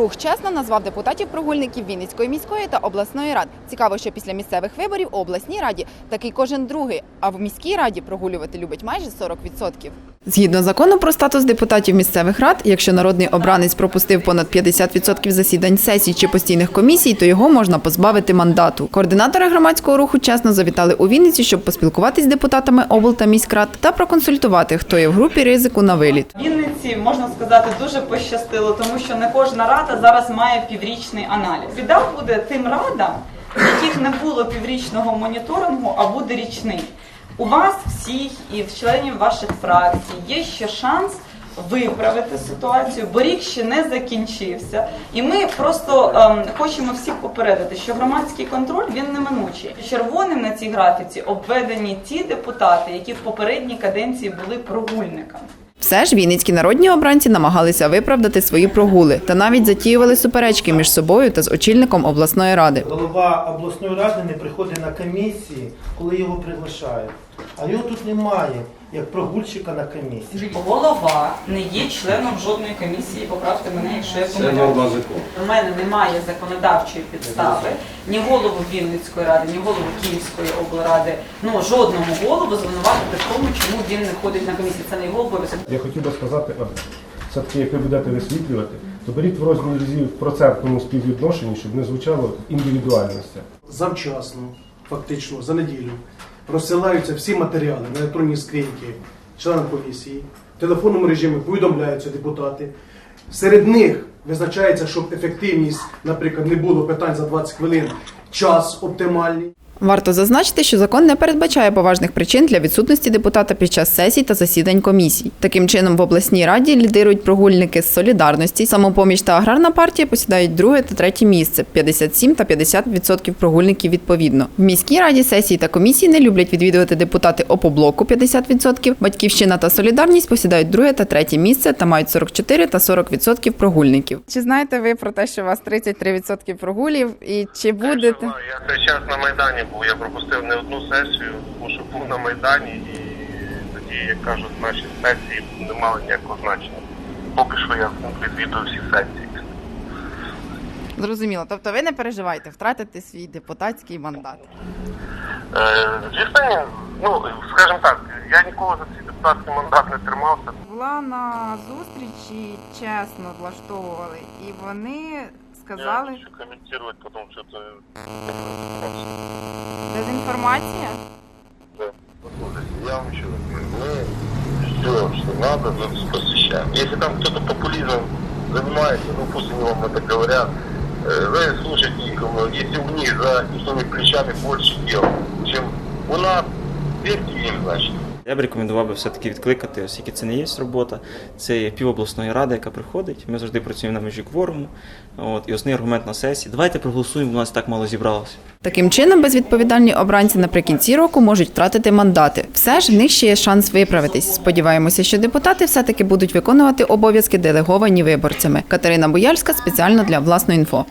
Рух чесно назвав депутатів прогульників Вінницької міської та обласної рад. Цікаво, що після місцевих виборів у обласній раді такий кожен другий, а в міській раді прогулювати любить майже 40%. Згідно закону про статус депутатів місцевих рад, якщо народний обранець пропустив понад 50% засідань сесій чи постійних комісій, то його можна позбавити мандату. Координатори громадського руху чесно завітали у Вінницю, щоб поспілкуватись з депутатами обл та міськрад та проконсультувати, хто є в групі ризику на виліт. Вінниці можна сказати дуже пощастило, тому що не кожна рада зараз має піврічний аналіз. Біда буде тим радам, яких не було піврічного моніторингу, а буде річний. У вас всіх і в членів ваших фракцій є ще шанс. Виправити ситуацію, бо рік ще не закінчився, і ми просто ем, хочемо всіх попередити, що громадський контроль він неминучий. Червоним на цій графіці обведені ті депутати, які в попередній каденції були прогульниками. Все ж вінницькі народні обранці намагалися виправдати свої прогули та навіть затіювали суперечки між собою та з очільником обласної ради. Голова обласної ради не приходить на комісії, коли його приглашають. А його тут немає, як прогульщика на комісії. Голова не є членом жодної комісії, поправте мене, якщо я Це помиляюсь. норма закону. У мене немає законодавчої підстави ні голову Вінницької ради, ні голову Київської облради, ну жодному голову звинуватити в тому, чому він не ходить на комісію. Це не його обов'язок. Я хотів би сказати, одне. все-таки як ви будете висвітлювати, то беріть в розрізі в процентному співвідношенні, щоб не звучало індивідуальності. завчасно, фактично за неділю, розсилаються всі матеріали на електронні скриньки членам комісії, в телефонному режимі повідомляються депутати. Серед них визначається, щоб ефективність, наприклад, не було питань за 20 хвилин, час оптимальний. Варто зазначити, що закон не передбачає поважних причин для відсутності депутата під час сесій та засідань комісій. Таким чином, в обласній раді лідирують прогульники з солідарності. Самопоміч та аграрна партія посідають друге та третє місце 57 та 50% прогульників відповідно. В міській раді сесії та комісії не люблять відвідувати депутати опоблоку 50%. Батьківщина та солідарність посідають друге та третє місце та мають 44 та 40% прогульників. Чи знаєте ви про те, що у вас 33% прогулів, і чи будете? Я знаю, час на Майдані був, я пропустив не одну сесію, тому що був на Майдані і тоді, як кажуть, наші сесії не мали ніякого значення. Поки що я відвідую всі сесії. Зрозуміло. Тобто ви не переживайте втратити свій депутатський мандат. Е, звісно, ну, скажімо так, я ніколи за депутатський мандат не тримався. Була на зустрічі чесно влаштовували, і вони Я сказали не хочу коментувати, тому що це дезінформація. Да. Послушайте, я вам еще раз говорю, мы сделаем, что надо, мы посвящаем. Если там кто-то популизмом занимается, ну пусть они вам это говорят, э, вы слушайте их, ну, если у них за ихними плечами больше дел, чем у нас, верьте им, значит. Я б рекомендував би все-таки відкликати, оскільки це не є робота, це є півобласної ради, яка приходить. Ми завжди працюємо на межі кворуму. От, і основний аргумент на сесії. Давайте проголосуємо, у нас так мало зібралося. Таким чином, безвідповідальні обранці наприкінці року можуть втратити мандати. Все ж в них ще є шанс виправитись. Сподіваємося, що депутати все таки будуть виконувати обов'язки делеговані виборцями. Катерина Бояльська спеціально для власної інфо.